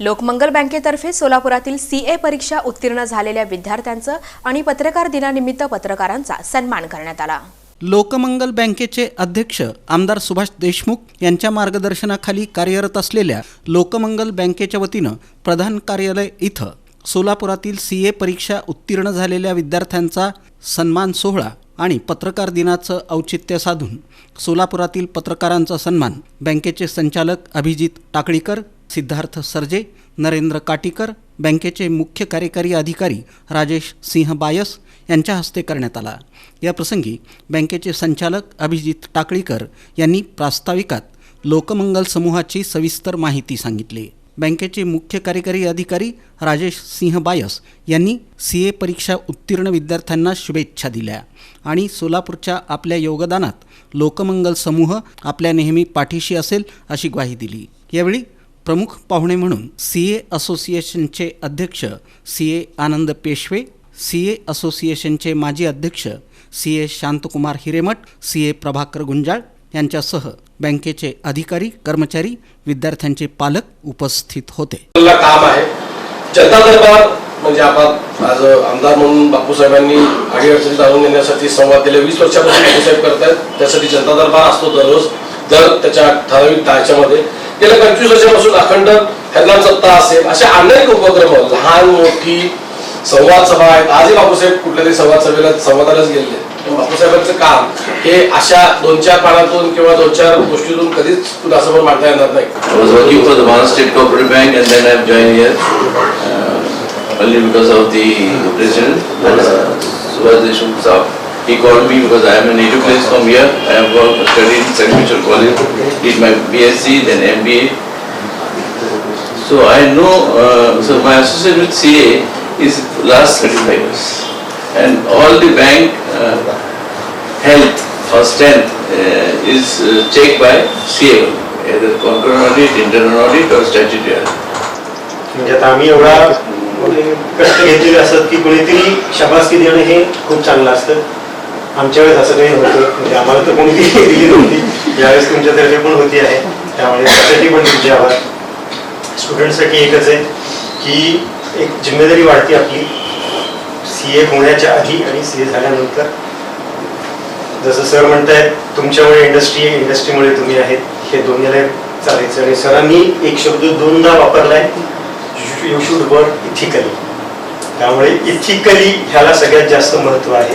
लोकमंगल बँकेतर्फे सोलापुरातील C A परीक्षा उत्तीर्ण झालेल्या विद्यार्थ्यांचं आणि पत्रकार दिनानिमित्त पत्रकारांचा सन्मान करण्यात आला. लोकमंगल बँकेचे अध्यक्ष आमदार सुभाष देशमुख यांच्या मार्गदर्शनाखाली कार्यरत असलेल्या लोकमंगल बँकेच्या वतीनं प्रधान कार्यालय इथं सोलापुरातील सी ए परीक्षा उत्तीर्ण झालेल्या विद्यार्थ्यांचा सन्मान सोहळा आणि पत्रकार दिनाचं औचित्य साधून सोलापुरातील पत्रकारांचा सन्मान बँकेचे संचालक अभिजित टाकळीकर सिद्धार्थ सरजे नरेंद्र काटीकर बँकेचे मुख्य कार्यकारी अधिकारी राजेश सिंह बायस यांच्या हस्ते करण्यात आला. या प्रसंगी बँकेचे संचालक अभिजित टाकळीकर यांनी प्रास्ताविकात लोकमंगल समूहाची सविस्तर माहिती सांगितली. बँकेचे मुख्य कार्यकारी अधिकारी राजेश सिंह बायस यांनी सी ए परीक्षा उत्तीर्ण विद्यार्थ्यांना शुभेच्छा दिल्या. आणि सोलापूरच्या आपल्या योगदानात लोकमंगल समूह आपल्या नेहमी पाठीशी असेल अशी ग्वाही दिली. यावेळी प्रमुख पाहुणे म्हणून सी ए असोसिएशनचे अध्यक्ष C A Anand Peshwe C A असोसिएशनचे माजी अध्यक्ष C A Shantkumar Hiremath C A Prabhakar Gunjal यांच्यासह बँकेचे अधिकारी कर्मचारी विद्यार्थ्यांचे पालक उपस्थित होते. काम आहे. जनता दरबार म्हणजे आपण आज आमदार म्हणून बापूसाहेबांनी अडीअडचणी जाणून घेण्यासाठी संवाद दिले वीस वर्षापासून बापूसाहेब करतायत. त्यासाठी जनता दरबार असतो दररोज. दर त्याच्या ठराविक ढाच्यामध्ये गेल्या पंचवीस वर्षापासून अखंड हेदलाल सत्ता असेल. असे अनेक उपक्रम लहान मोठी संवाद सभा आहेत आजही बापूसाहेब कुठल्या तरी संवाद सभेला संवादालाच गेलेले पण बापूसाहेबांचं काम हे अशा दोन चार पानातून किंवा दोन चार गोष्टीतून कधीच कुणासमोर मांडता येणार नाही I was working for the Maharashtra State Cooperative Bank and then I've joined here uh, only because of the president, uh, Subhash Deshmukh Saab. He called me because I am a native place from here. I have worked, studied in St. Mitchell College, did my BSc, then MBA. So I know, uh, so my association with CA is last 35 years. And all the bank uh, health or strength uh, is uh, checked by CA, either concurrent audit, internal audit or statutory audit. म्हणजे आता आम्ही एवढा कष्ट घेतलेले असत की कोणीतरी शबासकी देणं हे खूप चांगलं असतं. आमच्या वेळेस असं काही नव्हतं. म्हणजे आम्हाला तर कोणीतरी दिली नव्हती. यावेळेस तुमच्यातर्फे पण होती आहे. त्यामुळे त्यासाठी पण तुमचे आभार. स्टुडंटसाठी एकच आहे की एक जिम्मेदारी वाढते आपली. सी ए होण्याच्या आधी आणि सी ए झाल्यानंतर. जसं सर म्हणतायत तुमच्यामुळे इंडस्ट्री आहे इंडस्ट्रीमुळे तुम्ही आहेत हे दोन्हीला चालायचं. आणि सरांनी एक शब्द दोनदा वापरलाय यू शूड वर्क इथिकली त्यामुळे इथिकली ह्याला सगळ्यात जास्त महत्त्व आहे.